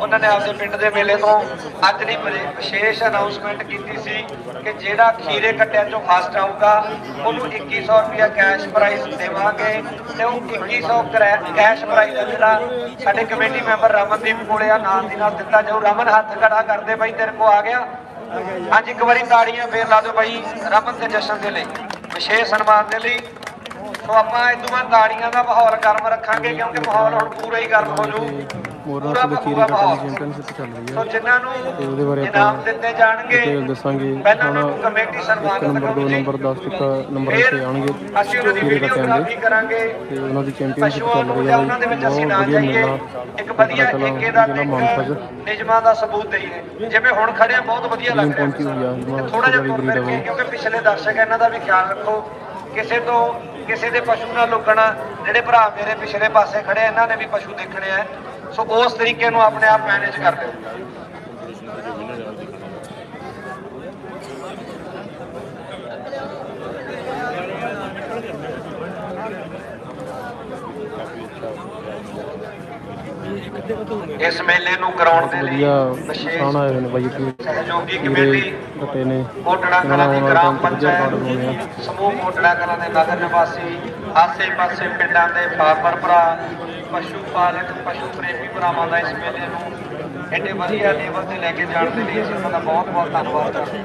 ਉਹਨਾਂ ਨੇ ਆਪਦੇ ਪਿੰਡ ਦੇ ਮੇਲੇ ਤੋਂ ਅੱਜ ਦੀ ਵਿਸ਼ੇਸ਼ ਅਨਾਉਂਸਮੈਂਟ ਕੀਤੀ ਸੀ ਕਿ ਜਿਹੜਾ ਖੀਰੇ ਕੱਟਿਆਂ ਚੋਂ ਫਸਟ ਆਊਗਾ, ਉਹਨੂੰ 2100 ਰੁਪਇਆ ਕੈਸ਼ ਪ੍ਰਾਈਜ਼ ਦੇਵਾਂਗੇ ਤੇ ਉਹ 2100 ਕੈਸ਼ ਪ੍ਰਾਈਜ਼ ਜਿਹੜਾ ਸਾਡੇ ਕਮੇਟੀ ਮੈਂਬਰ ਰਮਨਦੀਪ ਕੋਲੇ ਆ, ਨਾਲ ਦੀ ਨਾਲ ਦਿੱਤਾ ਜਾਊ। ਰਮਨ, ਹੱਥ ਖੜਾ ਕਰਦੇ ਬਾਈ, ਤੇਰੇ ਕੋ ਆ ਗਿਆ। ਅੱਜ ਇੱਕ ਵਾਰੀ ਤਾੜੀਆਂ ਫੇਰ ਲਾ ਦਿਓ ਬਾਈ, ਰਮਨ ਦੇ ਜਸ਼ਨ ਦੇ ਲਈ। ਵਿਸ਼ੇਸ਼ ਸਨਮਾਨ ਦੇ ਲਈ। ਸੋ ਆਪਾਂ ਇਸ ਤੋਂ ਬਾਅਦ ਤਾੜੀਆਂ ਦਾ ਮਾਹੌਲ ਗਰਮ ਰੱਖਾਂਗੇ ਕਿਉਂਕਿ ਮਾਹੌਲ ਹੁਣ ਪੂਰਾ ਹੀ ਗਰਮ ਹੋ ਕੱਟਣ ਮਾਹੌਲ। ਦੀ ਚੈਂਪੀਅਨਸ਼ਿਪ ਚੱਲ ਰਹੀ ਸੋ ਜਿਨ੍ਹਾਂ ਉਹਦੇ ਨੂੰ ਬਾਰੇ ਆਪਾਂ ਦਿੱਤੇ ਜਾਣਗੇ ਡਿਟੇਲ ਦੱਸਾਂਗੇ। ਪਹਿਲਾਂ ਕਮੇਟੀ ਇੱਕ ਸਨਮਾਨਿਤ ਨੰਬਰ ਦੋ ਕਰੂਗੀ। ਨੰਬਰ 10 ਤੱਕ ਨੰਬਰ ਤੇ ਆਉਣਗੇ। ਅਸੀਂ ਉਹਨਾਂ ਦੀ ਵੀਡੀਓਗ੍ਰਾਫੀ ਦੇ ਕਰਾਂਗੇ। ਤੇ ਉਹਨਾਂ ਦੀ ਚੈਂਪੀਅਨਸ਼ਿਪ ਚੱਲ ਰਹੀ ਜਾਂ ਹੈ ਉਹਨਾਂ ਦੇ ਵਿੱਚ ਅਸੀਂ ਨਾ ਵਧੀਆ ਜਾਈਏ। ਇੱਕ ਵਧੀਆ 'ਚ ਇੱਕ ਨਿਯਮਾਂ ਦਾ ਸਬੂਤ ਦਈਏ। ਜਿਵੇਂ ਹੁਣ ਖੜੇ ਆ ਬਹੁਤ ਵਧੀਆ ਲੱਗ ਰਿਹਾ। ਥੋੜਾ ਜਿਹਾ। ਕਿਉਂਕਿ ਪਿਛਲੇ ਦਰਸ਼ਕ ਇਹਨਾਂ ਦਾ ਵੀ ਖਿਆਲ ਰੱਖੋ ਕਿਸੇ ਤੋਂ ਕਿਸੇ ਦੇ ਪਸ਼ੂ ਨਾਲ ਲੁਕਣਾ, ਜਿਹੜੇ ਭਰਾ ਮੇਰੇ ਪਿਛਲੇ ਪਾਸੇ ਖੜੇ ਇਹਨਾਂ ਨੇ ਵੀ ਪਸ਼ੂ ਦੇਖਣੇ ਆ। ਸੋ ਉਸ ਤਰੀਕੇ ਨੂੰ ਆਪਣੇ ਆਪ ਮੈਨੇਜ ਕਰ ਲਿਓ। ਇਸ ਮੇਲੇ ਨੂੰ ਕਰਾਉਣ ਦੇ ਲਈ ਵਿਸ਼ੇਸ਼ ਆਏ ਹੋਏ ਨੇ ਬਾਈ ਸਹਿਯੋਗੀ ਕਮੇਟੀ ਨੇ ਕੋਟੜਾ ਕਲਾਂ ਦੀ ਗ੍ਰਾਮ ਪੰਚਾਇਤ ਸਮੂਹ ਕੋਟੜਾ ਕਲਾਂ ਦੇ ਨਗਰ ਨਿਵਾਸੀ ਆਸੇ-ਪਾਸੇ ਪਿੰਡਾਂ ਦੇ ਫਾਰਮਰ ਭਰਾ ਪਸ਼ੂ ਪਾਲਕ ਪਸ਼ੂ ਪ੍ਰੇਮੀ ਭਰਾਵਾਂ ਦਾ ਇਸ ਮੇਲੇ ਨੂੰ ਐਡੇ ਵਧੀਆ ਲੈਵਲ ਤੇ ਲੈ ਕੇ ਜਾਣ ਦੇ ਲਈ ਅਸੀਂ ਉਹਨਾਂ ਦਾ ਬਹੁਤ-ਬਹੁਤ ਧੰਨਵਾਦ ਕਰਦੇ ਹਾਂ।